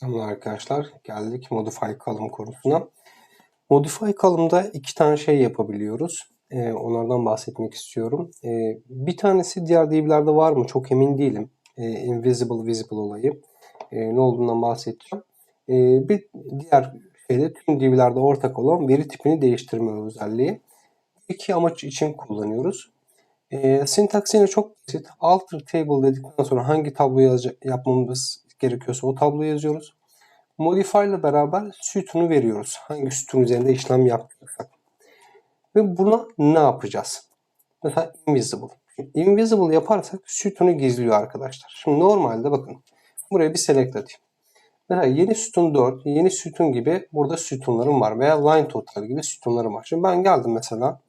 Selamlar arkadaşlar. Geldik Modify Column konusuna. Modify Column'da iki tane şey yapabiliyoruz. Ee, onlardan bahsetmek istiyorum. Ee, bir tanesi diğer DB'lerde var mı çok emin değilim. Ee, invisible Visible olayı. Ee, ne olduğundan bahsedeceğim. Ee, bir diğer şeyde tüm DB'lerde ortak olan veri tipini değiştirme özelliği. İki amaç için kullanıyoruz. E, sintaks yine çok basit. Alter table dedikten sonra hangi tabloyu yapmamız gerekiyorsa o tabloyu yazıyoruz. Modify ile beraber sütunu veriyoruz. Hangi sütun üzerinde işlem yapacaksak. Ve buna ne yapacağız? Mesela invisible. Invisible yaparsak sütunu gizliyor arkadaşlar. Şimdi normalde bakın. Buraya bir select atayım. Mesela yeni sütun 4, yeni sütun gibi burada sütunlarım var. Veya line total gibi sütunlarım var. Şimdi ben geldim mesela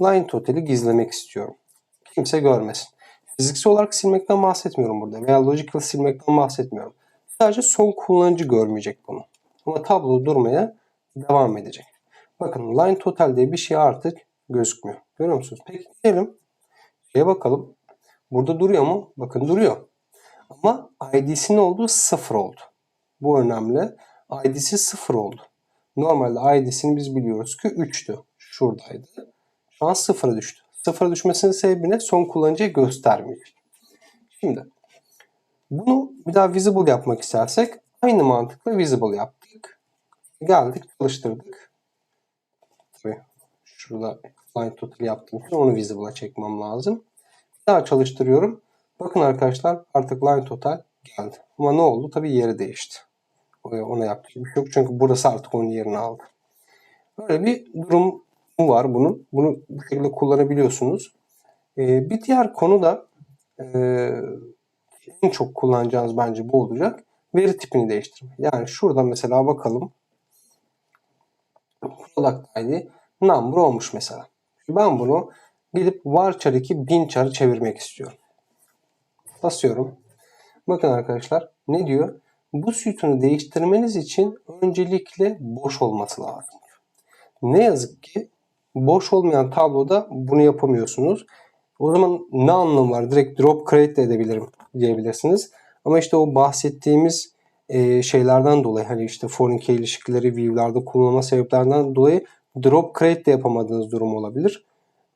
line total'i gizlemek istiyorum. Kimse görmesin. Fiziksel olarak silmekten bahsetmiyorum burada veya logical silmekten bahsetmiyorum. Sadece son kullanıcı görmeyecek bunu. Ama tablo durmaya devam edecek. Bakın line total diye bir şey artık gözükmüyor. Görüyor musunuz? Peki gidelim. Şeye bakalım. Burada duruyor mu? Bakın duruyor. Ama ID'sinin olduğu sıfır oldu. Bu önemli. ID'si sıfır oldu. Normalde ID'sini biz biliyoruz ki 3'tü. Şuradaydı. Şu an sıfıra düştü. Sıfıra düşmesinin sebebi ne? Son kullanıcıyı göstermiyor. Şimdi bunu bir daha visible yapmak istersek aynı mantıkla visible yaptık. Geldik çalıştırdık. Tabii şurada line total yaptım için onu visible'a çekmem lazım. Bir daha çalıştırıyorum. Bakın arkadaşlar artık line total geldi. Ama ne oldu? Tabii yeri değişti. Ona şey yok. Çünkü burası artık onun yerini aldı. Böyle bir durum var bunun. Bunu bu şekilde kullanabiliyorsunuz. Ee, bir diğer konu da e, en çok kullanacağınız bence bu olacak. Veri tipini değiştirme. Yani şurada mesela bakalım. Product ID number olmuş mesela. Ben bunu gidip varchar 2 bin çarı çevirmek istiyorum. Basıyorum. Bakın arkadaşlar ne diyor? Bu sütunu değiştirmeniz için öncelikle boş olması lazım. Ne yazık ki boş olmayan tabloda bunu yapamıyorsunuz. O zaman ne anlamı var? Direkt drop create de edebilirim diyebilirsiniz. Ama işte o bahsettiğimiz e, şeylerden dolayı hani işte foreign key ilişkileri view'larda kullanma sebeplerinden dolayı drop create de yapamadığınız durum olabilir.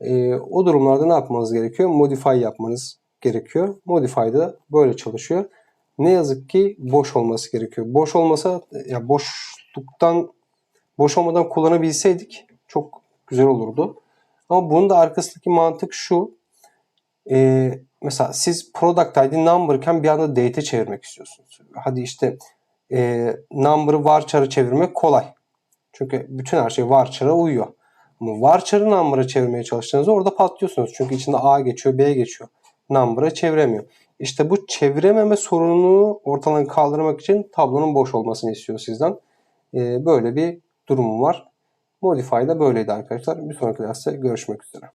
E, o durumlarda ne yapmanız gerekiyor? Modify yapmanız gerekiyor. Modify'da böyle çalışıyor. Ne yazık ki boş olması gerekiyor. Boş olmasa ya boşluktan boş olmadan kullanabilseydik çok güzel olurdu. Ama bunun da arkasındaki mantık şu. E, mesela siz product ID number iken bir anda date çevirmek istiyorsunuz. Hadi işte e, number'ı varchar'a çevirmek kolay. Çünkü bütün her şey varchar'a uyuyor. Ama varchar'ı number'a çevirmeye çalıştığınızda orada patlıyorsunuz. Çünkü içinde A geçiyor, B geçiyor. Number'a çeviremiyor. İşte bu çevirememe sorununu ortadan kaldırmak için tablonun boş olmasını istiyor sizden. E, böyle bir durum var. Modify'da böyleydi arkadaşlar. Bir sonraki derste görüşmek üzere.